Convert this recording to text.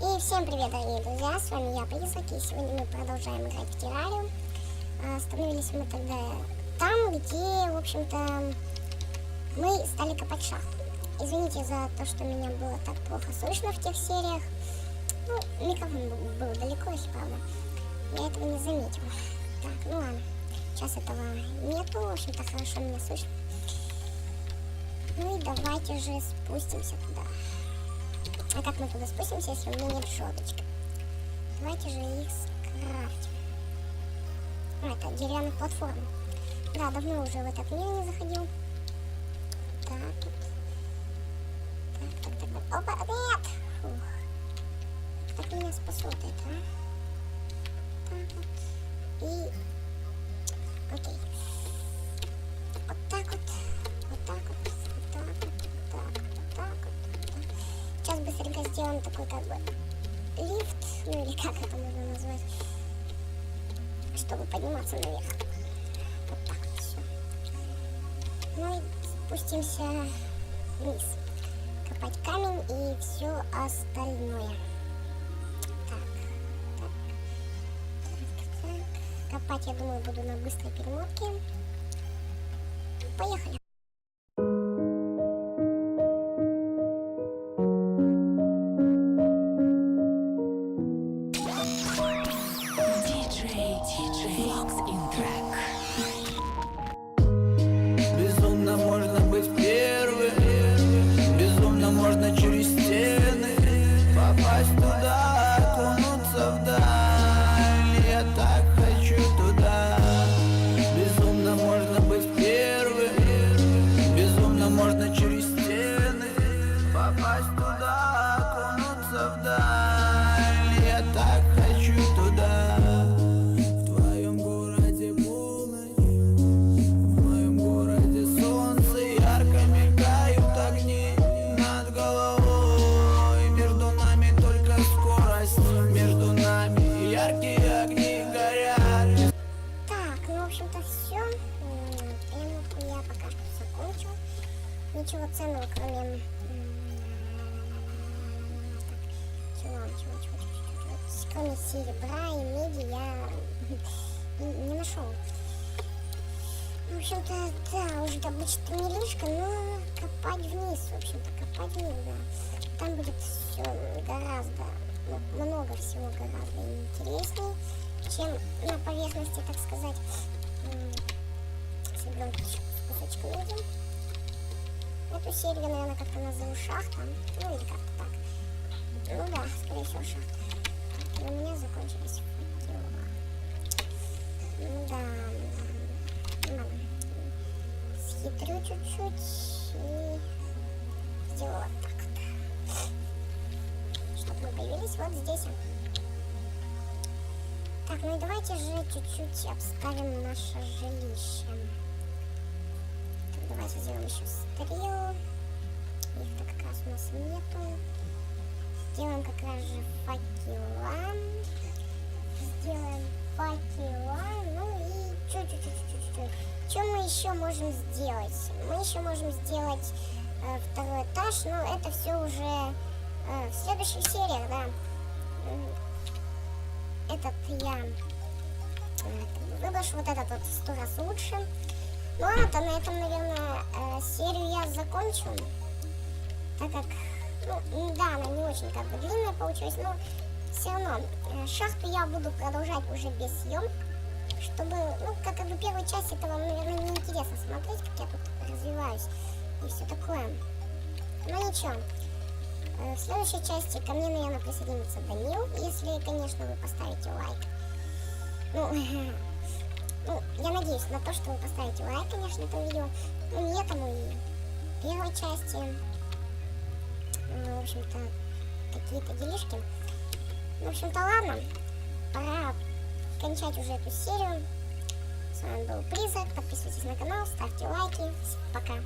И всем привет, дорогие друзья, с вами я, Призрак, и сегодня мы продолжаем играть в террариум. А, Остановились мы тогда там, где, в общем-то, мы стали копать шахту. Извините за то, что меня было так плохо слышно в тех сериях. Ну, микрофон был далеко, если правда. Я этого не заметила. Так, ну ладно. Сейчас этого нету, в общем-то, хорошо меня слышно. Ну и давайте же спустимся туда. А как мы туда спустимся, если у меня нет шоточки? Давайте же их скрафтим. А, это деревянных платформ. Да, давно уже в этот мир не заходил. Так, тут. Так, так, так, так. Опа, нет! Фух. Как меня спасут это, а? Так вот. И... Окей. Сделаем такой как бы лифт, ну или как это можно назвать, чтобы подниматься наверх. Вот так вот все. Ну и спустимся вниз. Копать камень и все остальное. Копать, я думаю, буду на быстрой перемотке. Поехали. was общем-то, все. Перемотку я пока что закончил. Ничего ценного, кроме... так, Чего, чего, чего, чего. Кроме серебра и меди я не нашел. В общем-то, да, уже добыча не лишка, но копать вниз, в общем-то, копать вниз, да. Там будет все гораздо, ну, много всего гораздо интереснее, чем на поверхности, так сказать. М, Соберем тут еще кусочек меди. Эту серию, наверное, как-то назову шахта, ну или как-то так. Ну да, скорее всего, шахта. Так, у меня закончились дела. Ну да, да. Ладно. Схитрю чуть-чуть и сделаю вот так вот. Чтобы мы появились вот здесь. Так, ну и давайте же чуть-чуть обставим наше жилище. Так, давайте сделаем еще стрел. Их-то как раз у нас нету. Сделаем как раз же факела. Сделаем факела. Ну и чуть-чуть-чуть-чуть-чуть. Что мы еще можем сделать? Мы еще можем сделать э, второй этаж, но это все уже э, в следующих сериях, да. Этот я выброшу, вот этот вот сто раз лучше. Ну ладно, на этом, наверное, э, серию я закончу. Так как, ну, да, она не очень как бы длинная получилась, но все равно э, шахту я буду продолжать уже без съемок, чтобы, ну, как бы первую часть этого, наверное, неинтересно смотреть, как я тут развиваюсь и все такое. Но ничего. Э, В следующей части ко мне, наверное, присоединится Данил, если, конечно, вы поставите лайк. Ну, ну, я надеюсь на то, что вы поставите лайк, конечно, этому видео. Ну, не этому и первой части. Ну, в общем-то, какие-то делишки. Ну, в общем-то, ладно. Пора кончать уже эту серию. С вами был Призрак. Подписывайтесь на канал, ставьте лайки. Пока.